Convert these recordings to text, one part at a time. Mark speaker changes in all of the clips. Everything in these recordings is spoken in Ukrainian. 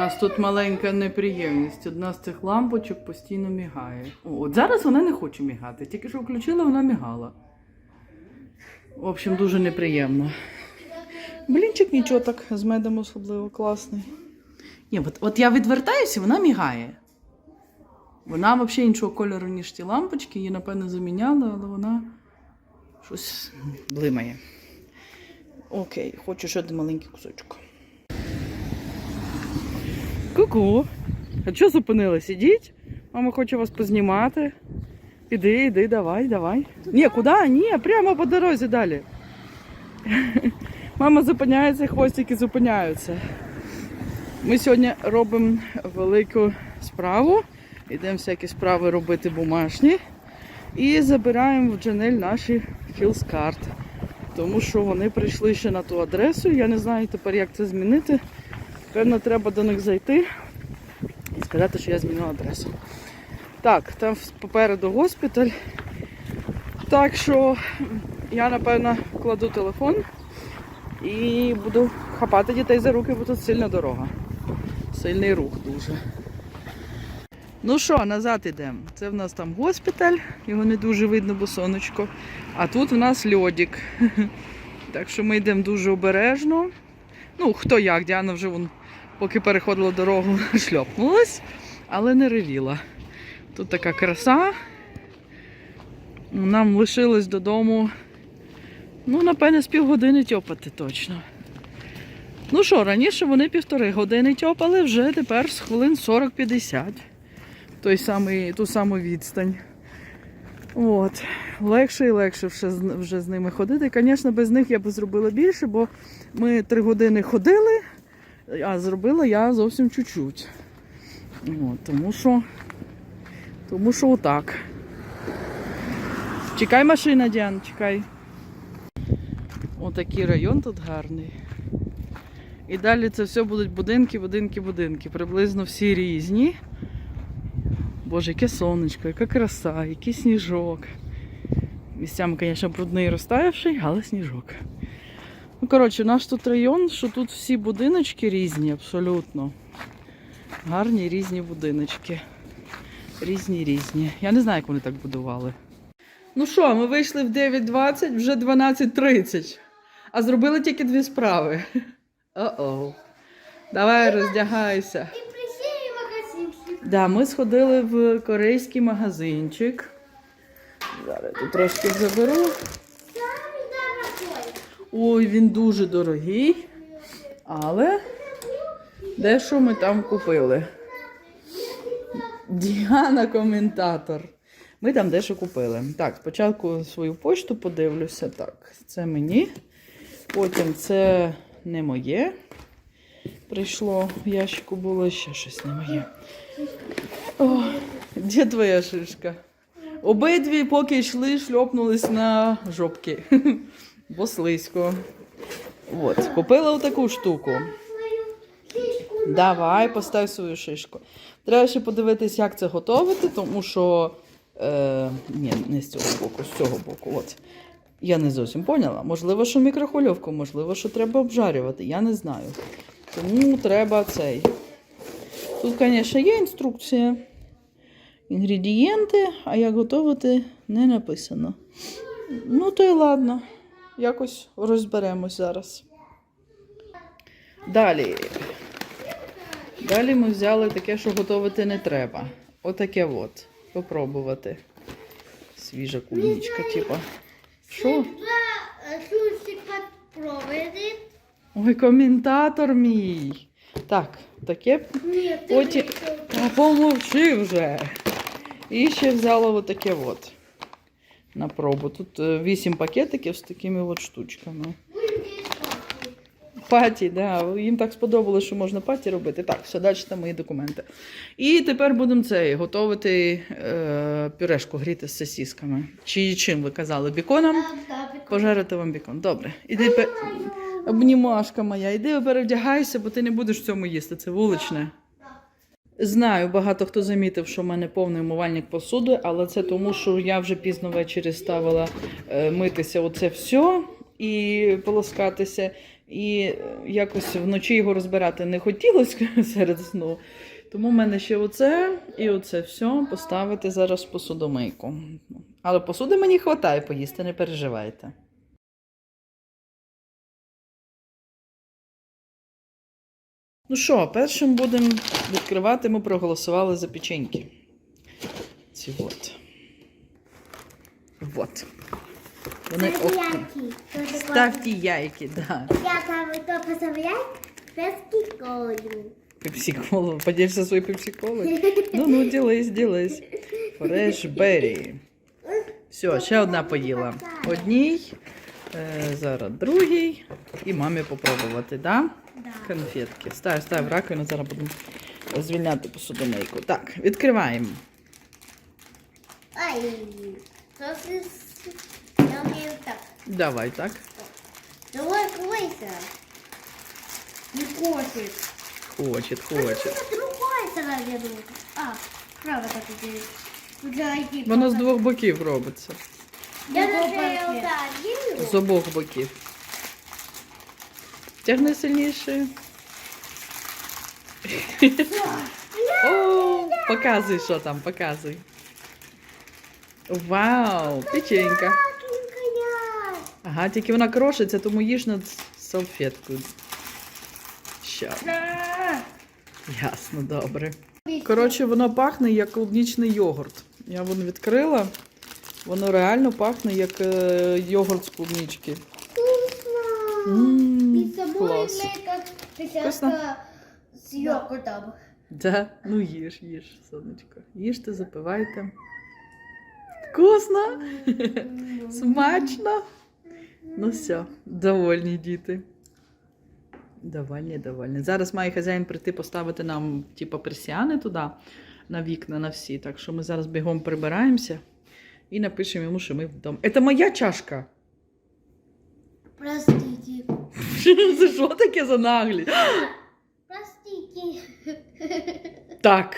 Speaker 1: нас тут маленька неприємність. Одна з цих лампочок постійно мігає. О, от зараз вона не хоче мігати. Тільки що включила, вона мігала. В общем, дуже неприємно. Блінчик нічого так з медом особливо класний. Ні, от, от я відвертаюся, вона мігає. Вона взагалі іншого кольору, ніж ті лампочки. Її, напевно, заміняли, але вона щось блимає. Окей, хочу ще один маленький кусочок. Ку-ку. А чого зупинились? Ідіть. Мама хоче вас познімати. Іди, іди, давай, давай. Ні, куди? Ні, прямо по дорозі далі. Мама зупиняється, хвостики зупиняються. Ми сьогодні робимо велику справу. Йдемо всякі справи робити бумажні. І забираємо в Джанель наші філскарт. Тому що вони прийшли ще на ту адресу. Я не знаю тепер, як це змінити. Певно, треба до них зайти і сказати, що я змінила адресу. Так, там попереду госпіталь. Так що я, напевно, кладу телефон і буду хапати дітей за руки, бо тут сильна дорога. Сильний рух дуже. Ну що, назад йдемо. Це в нас там госпіталь, його не дуже видно, бо сонечко. А тут в нас льодик. Так що ми йдемо дуже обережно. Ну, хто як, Діана вже вон, поки переходила дорогу, шльопнулась, але не ревіла. Тут така краса. Нам лишилось додому, ну, напевне, з півгодини тьопати точно. Ну що, раніше вони півтори години тьопали, вже тепер з хвилин 40-50. Той самий, ту саму відстань. От. Легше і легше вже, вже з ними ходити. Звісно, без них я б зробила більше, бо ми три години ходили, а зробила я зовсім чуть-чуть. Тому що, тому що отак. Чекай машина, Діан, чекай. Отакий район тут гарний. І далі це все будуть будинки, будинки, будинки. Приблизно всі різні. Боже, яке сонечко, яка краса, який сніжок. Місцями, звісно, брудний розтаявший, але сніжок. Ну, коротше, наш тут район, що тут всі будиночки різні, абсолютно. Гарні різні будиночки. Різні різні. Я не знаю, як вони так будували. Ну що, ми вийшли в 9.20, вже 12.30. А зробили тільки дві справи. О-оу. Давай роздягайся.
Speaker 2: І присіли магазинчик.
Speaker 1: Да, ми сходили в корейський магазинчик. Зараз я тут трошки заберу. Ой, він дуже дорогий. Але дещо ми там купили. Діана коментатор. Ми там дещо купили. Так, спочатку свою почту подивлюся. Так, це мені. Потім це не моє. Прийшло в ящику було ще щось не моє. О, де твоя шишка? Обидві, поки йшли, шльопнулись на жопки. Бо слизько. От, купила отаку штуку. Давай, постав свою шишку. Треба ще подивитись, як це готувати, тому що. Е, ні, не з цього боку, з цього боку. От. Я не зовсім поняла. Можливо, що мікрохвильовку, можливо, що треба обжарювати, я не знаю. Тому треба цей. Тут, звісно, є інструкція. Інгредієнти, а як готувати не написано. Ну, то й ладно. Якось розберемось зараз. Далі. Далі ми взяли таке, що готувати не треба. Отаке от. Попробувати. Свіжа кунічка, типа. Що? Ой, коментатор мій. Так, таке.
Speaker 2: Ні,
Speaker 1: Потім. помовчи вже. І ще взяла отаке от. На пробу. Тут е, вісім пакетиків з такими от штучками. Паті, да. Їм так сподобалося, що можна паті робити. Так, все, далі там мої документи. І тепер будемо це готувати е, пюрешку гріти з сосісками. Чи чим ви казали? Біконом? Пожарити вам бікон. Добре. Іди пе... обнімашка моя, іди перевдягайся, бо ти не будеш в цьому їсти. Це вуличне. Знаю, багато хто замітив, що в мене повний умивальник посуди, але це тому, що я вже пізно ввечері ставила е, митися оце все і полоскатися. І е, якось вночі його розбирати не хотілося серед сну. Тому в мене ще оце і оце все поставити зараз в посудомийку. Але посуди мені вистачає поїсти, не переживайте. Ну що, першим будемо відкривати, ми проголосували за печеньки. Ці от. Вот. Вони ок-? Ставте яйки, да.
Speaker 2: Я там только колю.
Speaker 1: Пепсі-колу. Поділишся своєю пепсі-колою? Ну, ну, ділись, ділись. Фреш Беррі. Все, ще одна поїла. Одній, е, зараз другій. І мамі попробувати, да?
Speaker 2: Да.
Speaker 1: Конфетки. Став, став в раковину, зараз будемо звільняти посудомийку. Так, відкриваємо.
Speaker 2: Ай, что Я умею так.
Speaker 1: Давай, так.
Speaker 2: Давай, кройся. Не хочет.
Speaker 1: Хочет, хочет.
Speaker 2: с другой стороны руку. А, право так. Подожди.
Speaker 1: Воно з двох боків робиться.
Speaker 2: Я даже вот
Speaker 1: З обох боків. Тягни сильніше. О, показуй, що там, показуй. Вау, печенька. Ага, тільки вона крошиться, тому їж над салфеткою. Що? Ясно, добре. Коротше, воно пахне як клубнічний йогурт. Я воно відкрила. Воно реально пахне як е, йогурт з клубнички.
Speaker 2: Вкусно.
Speaker 1: М,
Speaker 2: И с собой
Speaker 1: клас.
Speaker 2: имеет как
Speaker 1: Вкусно?
Speaker 2: с йогуртом.
Speaker 1: Да? Ну їж, їж, сонечко. Їжте, запивайте. Вкусно? Смачно? Ну все, довольні діти. Довольні, довольні. Зараз має хазяїн прийти поставити нам, типу, персіани туди, на вікна, на всі. Так що ми зараз бігом прибираємося і напишемо йому, що ми вдома. Це моя чашка. Це що таке за наглість?
Speaker 2: Простите.
Speaker 1: Так.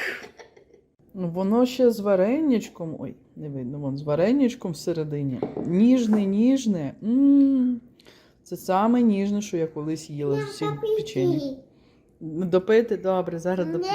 Speaker 1: Ну, воно ще з вареничком. Ой, не видно, вон з вареничком всередині. Ніжне, ніжне. м Це саме ніжне, що я колись їла з усіх печень. Допити добре, зараз доп'ю.